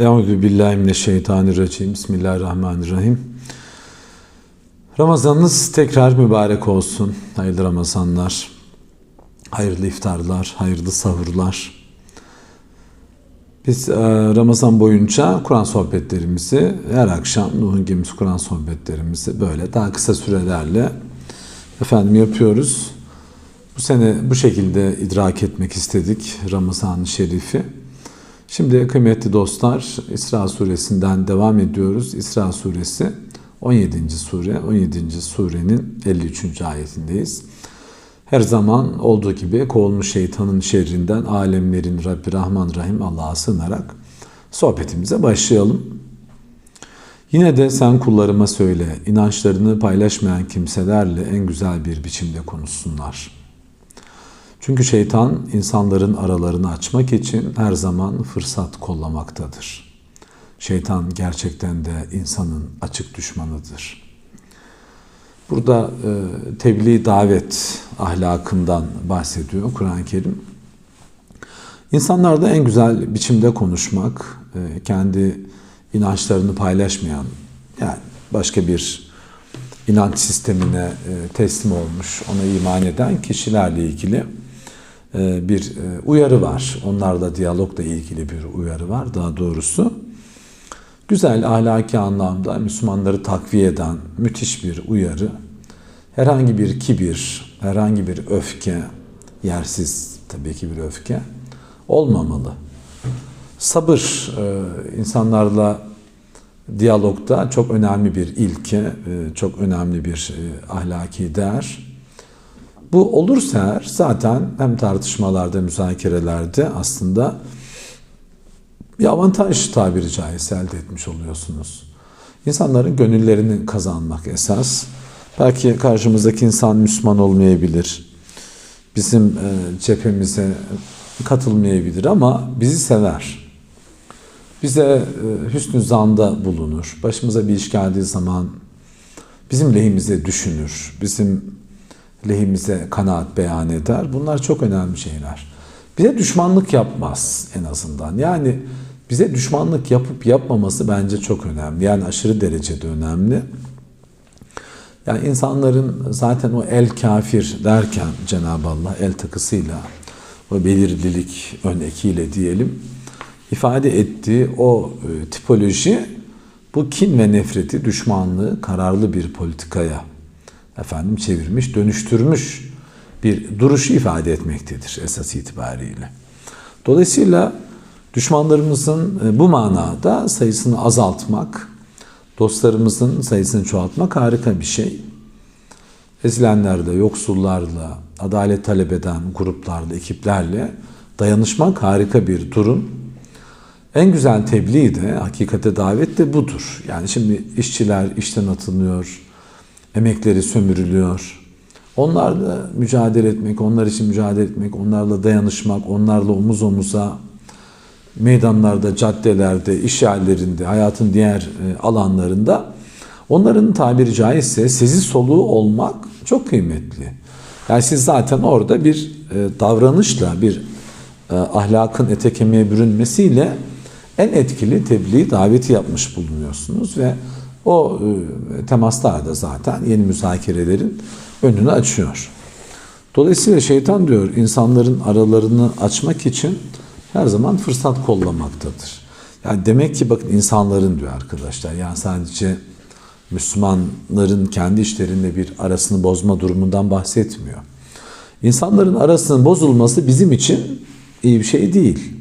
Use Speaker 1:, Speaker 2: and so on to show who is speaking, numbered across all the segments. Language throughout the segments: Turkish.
Speaker 1: Euzu billahi mineşşeytanirracim. Bismillahirrahmanirrahim. Ramazanınız tekrar mübarek olsun. Hayırlı Ramazanlar. Hayırlı iftarlar, hayırlı sahurlar. Biz e, Ramazan boyunca Kur'an sohbetlerimizi her akşam Nuh'un gemisi Kur'an sohbetlerimizi böyle daha kısa sürelerle efendim yapıyoruz. Bu sene bu şekilde idrak etmek istedik Ramazan-ı Şerif'i. Şimdi kıymetli dostlar İsra suresinden devam ediyoruz. İsra suresi 17. sure, 17. surenin 53. ayetindeyiz. Her zaman olduğu gibi kovulmuş şeytanın şerrinden alemlerin Rabbi Rahman Rahim Allah'a sığınarak sohbetimize başlayalım. Yine de sen kullarıma söyle, inançlarını paylaşmayan kimselerle en güzel bir biçimde konuşsunlar. Çünkü şeytan insanların aralarını açmak için her zaman fırsat kollamaktadır. Şeytan gerçekten de insanın açık düşmanıdır. Burada e, tebliğ davet ahlakından bahsediyor Kur'an-ı Kerim. İnsanlarda en güzel biçimde konuşmak, e, kendi inançlarını paylaşmayan, yani başka bir inanç sistemine e, teslim olmuş, ona iman eden kişilerle ilgili bir e, uyarı var. Onlarla diyalogla ilgili bir uyarı var daha doğrusu. Güzel ahlaki anlamda Müslümanları takviye eden müthiş bir uyarı. Herhangi bir kibir, herhangi bir öfke, yersiz tabii ki bir öfke olmamalı. Sabır e, insanlarla diyalogda çok önemli bir ilke, çok önemli bir ahlaki değer. Bu olursa zaten hem tartışmalarda, müzakerelerde aslında bir avantaj tabiri caizse elde etmiş oluyorsunuz. İnsanların gönüllerini kazanmak esas. Belki karşımızdaki insan Müslüman olmayabilir. Bizim cephemize katılmayabilir ama bizi sever. Bize hüsnü zanda bulunur. Başımıza bir iş geldiği zaman bizim lehimize düşünür. Bizim lehimize kanaat beyan eder. Bunlar çok önemli şeyler. Bize düşmanlık yapmaz en azından. Yani bize düşmanlık yapıp yapmaması bence çok önemli. Yani aşırı derecede önemli. Yani insanların zaten o el kafir derken Cenab-ı Allah el takısıyla o belirlilik örnekiyle diyelim ifade ettiği o e, tipoloji bu kin ve nefreti, düşmanlığı kararlı bir politikaya efendim çevirmiş, dönüştürmüş bir duruşu ifade etmektedir esas itibariyle. Dolayısıyla düşmanlarımızın bu manada sayısını azaltmak, dostlarımızın sayısını çoğaltmak harika bir şey. Ezilenlerle, yoksullarla, adalet talep eden gruplarla, ekiplerle dayanışmak harika bir durum. En güzel tebliğ de, hakikate davet de budur. Yani şimdi işçiler işten atılıyor, emekleri sömürülüyor. Onlarla mücadele etmek, onlar için mücadele etmek, onlarla dayanışmak, onlarla omuz omuza meydanlarda, caddelerde, iş yerlerinde, hayatın diğer alanlarında onların tabiri caizse sezi soluğu olmak çok kıymetli. Yani siz zaten orada bir davranışla, bir ahlakın ete kemiğe bürünmesiyle en etkili tebliğ daveti yapmış bulunuyorsunuz ve o temaslar da zaten yeni müzakerelerin önünü açıyor. Dolayısıyla şeytan diyor insanların aralarını açmak için her zaman fırsat kollamaktadır. Yani demek ki bakın insanların diyor arkadaşlar yani sadece Müslümanların kendi işlerinde bir arasını bozma durumundan bahsetmiyor. İnsanların arasının bozulması bizim için iyi bir şey değil.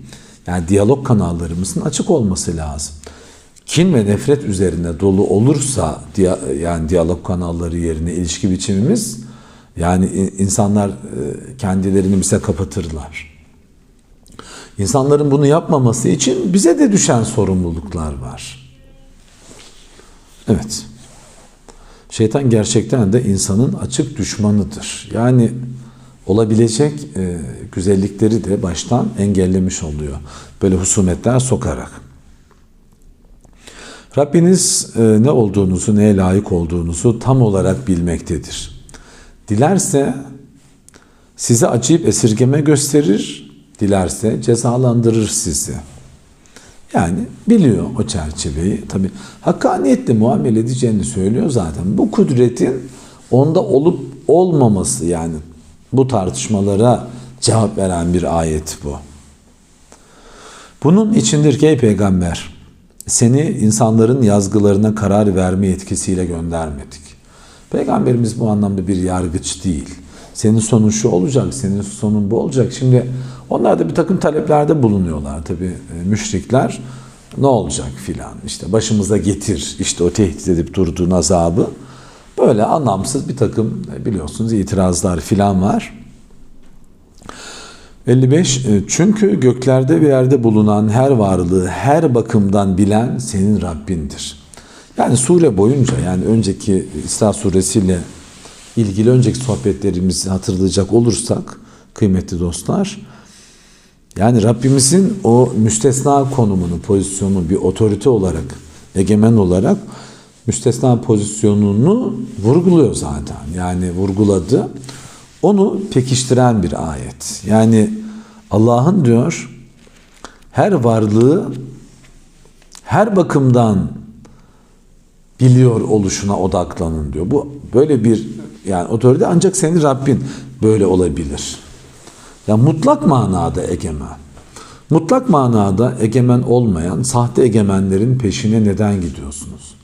Speaker 1: Yani diyalog kanallarımızın açık olması lazım kin ve nefret üzerine dolu olursa yani diyalog kanalları yerine ilişki biçimimiz yani insanlar kendilerini bize kapatırlar. İnsanların bunu yapmaması için bize de düşen sorumluluklar var. Evet. Şeytan gerçekten de insanın açık düşmanıdır. Yani olabilecek güzellikleri de baştan engellemiş oluyor. Böyle husumetler sokarak. Rabbiniz ne olduğunuzu, neye layık olduğunuzu tam olarak bilmektedir. Dilerse size acıyıp esirgeme gösterir, dilerse cezalandırır sizi. Yani biliyor o çerçeveyi. Tabi hakkaniyetle muamele edeceğini söylüyor zaten. Bu kudretin onda olup olmaması yani bu tartışmalara cevap veren bir ayet bu. Bunun içindir ki ey peygamber seni insanların yazgılarına karar verme yetkisiyle göndermedik. Peygamberimiz bu anlamda bir yargıç değil. Senin sonun şu olacak, senin sonun bu olacak. Şimdi onlar da bir takım taleplerde bulunuyorlar tabii müşrikler. Ne olacak filan işte başımıza getir işte o tehdit edip durduğun azabı. Böyle anlamsız bir takım biliyorsunuz itirazlar filan var. 55 Çünkü göklerde bir yerde bulunan her varlığı her bakımdan bilen senin Rabbindir. Yani sure boyunca yani önceki İsra suresiyle ilgili önceki sohbetlerimizi hatırlayacak olursak kıymetli dostlar yani Rabbimizin o müstesna konumunu, pozisyonu bir otorite olarak, egemen olarak müstesna pozisyonunu vurguluyor zaten. Yani vurguladı. Onu pekiştiren bir ayet. Yani Allah'ın diyor her varlığı her bakımdan biliyor oluşuna odaklanın diyor. Bu böyle bir yani otorite ancak senin Rabbin böyle olabilir. Ya mutlak manada egemen. Mutlak manada egemen olmayan sahte egemenlerin peşine neden gidiyorsunuz?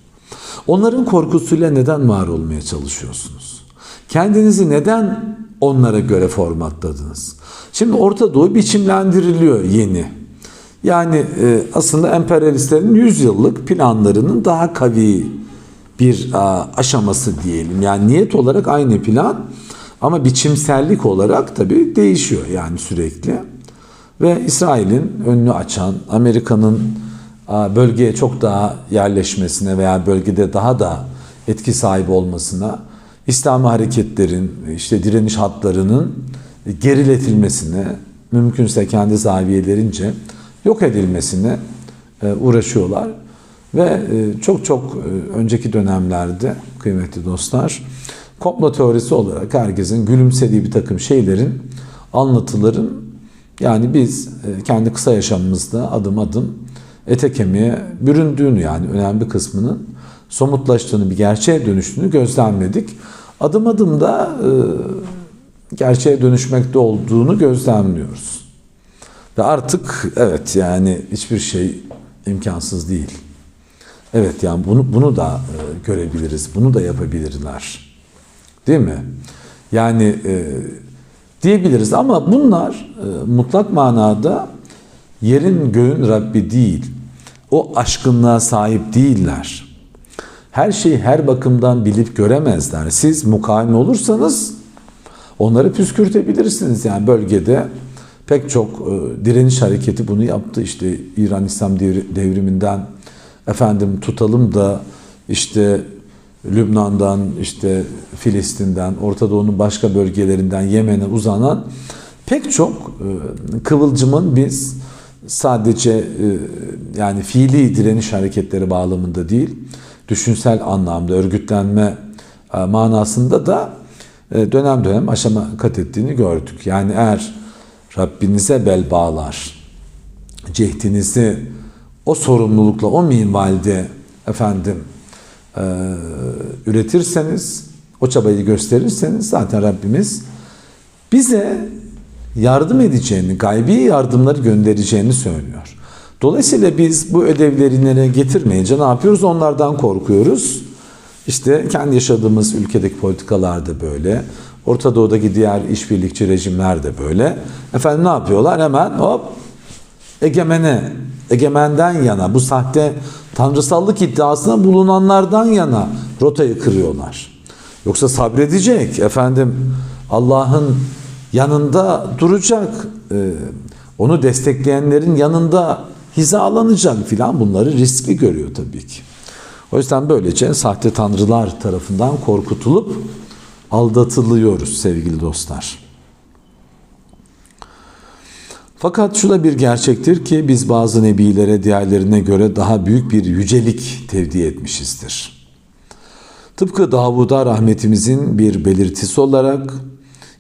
Speaker 1: Onların korkusuyla neden var olmaya çalışıyorsunuz? Kendinizi neden onlara göre formatladınız? Şimdi Orta Doğu biçimlendiriliyor yeni. Yani e, aslında emperyalistlerin 100 yıllık planlarının daha kavi bir a, aşaması diyelim. Yani niyet olarak aynı plan ama biçimsellik olarak tabii değişiyor yani sürekli. Ve İsrail'in önünü açan, Amerika'nın bölgeye çok daha yerleşmesine veya bölgede daha da etki sahibi olmasına, İslami hareketlerin, işte direniş hatlarının geriletilmesine, mümkünse kendi zaviyelerince yok edilmesine uğraşıyorlar. Ve çok çok önceki dönemlerde kıymetli dostlar, komplo teorisi olarak herkesin gülümsediği bir takım şeylerin, anlatıların yani biz kendi kısa yaşamımızda adım adım ete kemiğe büründüğünü yani önemli kısmının somutlaştığını, bir gerçeğe dönüştüğünü gözlemledik. Adım adım da e, gerçeğe dönüşmekte olduğunu gözlemliyoruz. Ve artık evet yani hiçbir şey imkansız değil. Evet yani bunu bunu da e, görebiliriz, bunu da yapabilirler. Değil mi? Yani e, diyebiliriz ama bunlar e, mutlak manada yerin göğün Rabbi değil. O aşkınlığa sahip değiller. Her şeyi her bakımdan bilip göremezler. Siz mukavim olursanız onları püskürtebilirsiniz. Yani bölgede pek çok e, direniş hareketi bunu yaptı. İşte İran İslam devriminden efendim tutalım da işte Lübnan'dan, işte Filistin'den, Orta Doğu'nun başka bölgelerinden Yemen'e uzanan pek çok e, kıvılcımın biz sadece e, yani fiili direniş hareketleri bağlamında değil, düşünsel anlamda örgütlenme e, manasında da dönem dönem aşama kat ettiğini gördük. Yani eğer Rabbinize bel bağlar, cehdinizi o sorumlulukla, o minvalde efendim e, üretirseniz, o çabayı gösterirseniz zaten Rabbimiz bize yardım edeceğini, gaybi yardımları göndereceğini söylüyor. Dolayısıyla biz bu ödevleri nereye getirmeyince ne yapıyoruz? Onlardan korkuyoruz. İşte kendi yaşadığımız ülkedeki politikalar da böyle. Orta Doğu'daki diğer işbirlikçi rejimler de böyle. Efendim ne yapıyorlar? Hemen hop egemene, egemenden yana bu sahte tanrısallık iddiasına bulunanlardan yana rotayı kırıyorlar. Yoksa sabredecek efendim Allah'ın yanında duracak, e, onu destekleyenlerin yanında hizalanacak filan bunları riskli görüyor tabii ki. O yüzden böylece sahte tanrılar tarafından korkutulup aldatılıyoruz sevgili dostlar. Fakat şu da bir gerçektir ki biz bazı nebilere diğerlerine göre daha büyük bir yücelik tevdi etmişizdir. Tıpkı Davud'a rahmetimizin bir belirtisi olarak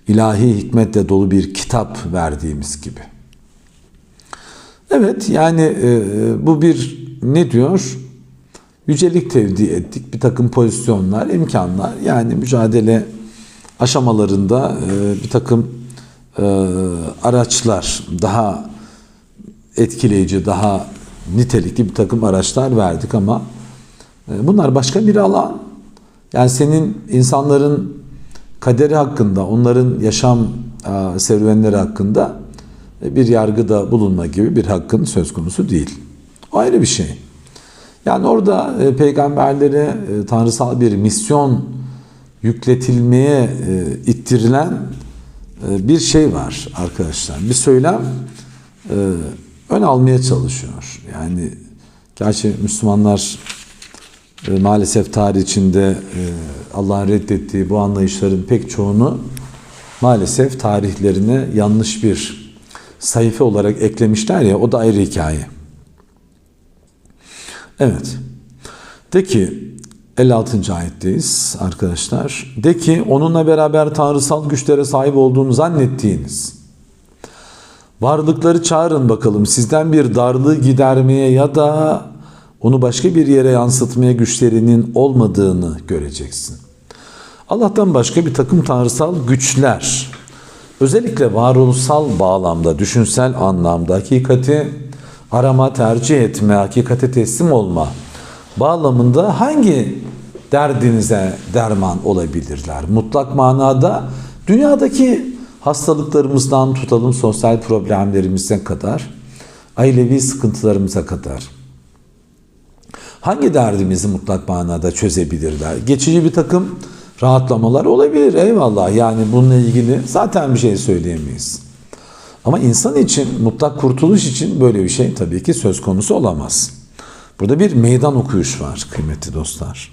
Speaker 1: ilahi hikmetle dolu bir kitap verdiğimiz gibi. Evet yani e, bu bir ne diyor? Yücelik tevdi ettik bir takım pozisyonlar, imkanlar yani mücadele aşamalarında e, bir takım e, araçlar daha etkileyici, daha nitelikli bir takım araçlar verdik ama e, bunlar başka bir alan. Yani senin insanların kaderi hakkında, onların yaşam e, serüvenleri hakkında bir yargıda bulunma gibi bir hakkın söz konusu değil. O ayrı bir şey. Yani orada e, peygamberlere e, tanrısal bir misyon yükletilmeye e, ittirilen e, bir şey var arkadaşlar. Bir söylem e, ön almaya çalışıyor. Yani gerçi Müslümanlar e, maalesef tarih içinde e, Allah'ın reddettiği bu anlayışların pek çoğunu maalesef tarihlerine yanlış bir sayfa olarak eklemişler ya o da ayrı hikaye. Evet. De ki 56. ayetteyiz arkadaşlar. De ki onunla beraber tanrısal güçlere sahip olduğunu zannettiğiniz varlıkları çağırın bakalım sizden bir darlığı gidermeye ya da onu başka bir yere yansıtmaya güçlerinin olmadığını göreceksin. Allah'tan başka bir takım tanrısal güçler özellikle varoluşsal bağlamda, düşünsel anlamda hakikati arama, tercih etme, hakikate teslim olma bağlamında hangi derdinize derman olabilirler? Mutlak manada dünyadaki hastalıklarımızdan tutalım sosyal problemlerimize kadar, ailevi sıkıntılarımıza kadar. Hangi derdimizi mutlak manada çözebilirler? Geçici bir takım rahatlamalar olabilir eyvallah yani bununla ilgili zaten bir şey söyleyemeyiz. Ama insan için mutlak kurtuluş için böyle bir şey tabii ki söz konusu olamaz. Burada bir meydan okuyuş var kıymetli dostlar.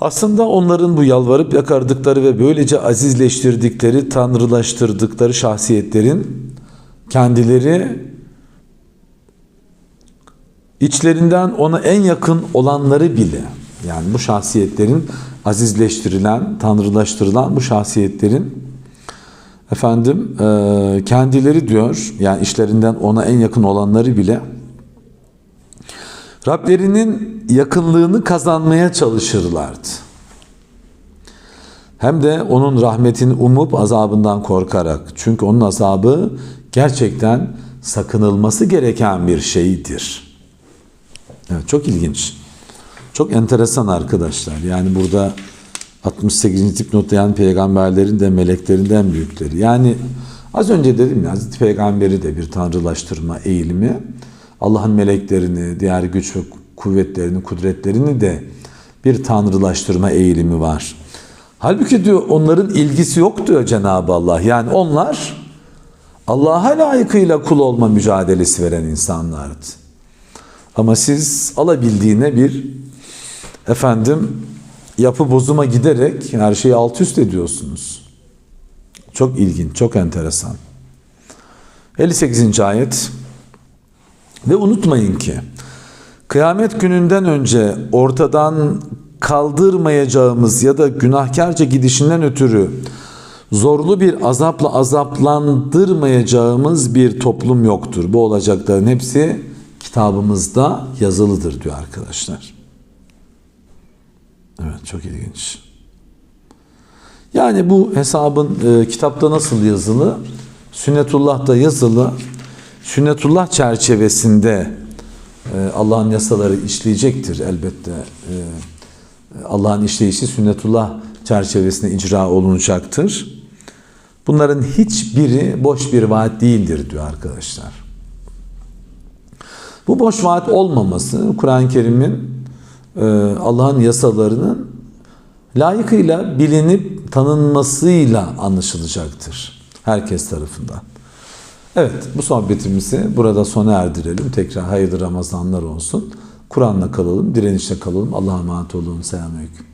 Speaker 1: Aslında onların bu yalvarıp yakardıkları ve böylece azizleştirdikleri, tanrılaştırdıkları şahsiyetlerin kendileri içlerinden ona en yakın olanları bile yani bu şahsiyetlerin azizleştirilen, tanrılaştırılan bu şahsiyetlerin efendim e, kendileri diyor yani işlerinden ona en yakın olanları bile Rablerinin yakınlığını kazanmaya çalışırlardı. Hem de onun rahmetini umup azabından korkarak. Çünkü onun azabı gerçekten sakınılması gereken bir şeydir. Evet çok ilginç. Çok enteresan arkadaşlar. Yani burada 68. tip notlayan peygamberlerin de meleklerin de en büyükleri. Yani az önce dedim ya Hazreti Peygamberi de bir tanrılaştırma eğilimi. Allah'ın meleklerini, diğer güç ve kuvvetlerini, kudretlerini de bir tanrılaştırma eğilimi var. Halbuki diyor onların ilgisi yok diyor Cenab-ı Allah. Yani onlar Allah'a layıkıyla kul olma mücadelesi veren insanlardı. Ama siz alabildiğine bir efendim yapı bozuma giderek her şeyi alt üst ediyorsunuz. Çok ilginç, çok enteresan. 58. ayet ve unutmayın ki kıyamet gününden önce ortadan kaldırmayacağımız ya da günahkarca gidişinden ötürü zorlu bir azapla azaplandırmayacağımız bir toplum yoktur. Bu olacakların hepsi kitabımızda yazılıdır diyor arkadaşlar. Evet çok ilginç. Yani bu hesabın e, kitapta nasıl yazılı? Sünnetullah'ta yazılı. Sünnetullah çerçevesinde e, Allah'ın yasaları işleyecektir elbette. E, Allah'ın işleyişi sünnetullah çerçevesinde icra olunacaktır. Bunların hiçbiri boş bir vaat değildir diyor arkadaşlar. Bu boş vaat olmaması Kur'an-ı Kerim'in Allah'ın yasalarının layıkıyla bilinip tanınmasıyla anlaşılacaktır herkes tarafından. Evet bu sohbetimizi burada sona erdirelim. Tekrar hayırlı Ramazanlar olsun. Kur'an'la kalalım, direnişle kalalım. Allah'a emanet olun. Selamünaleyküm.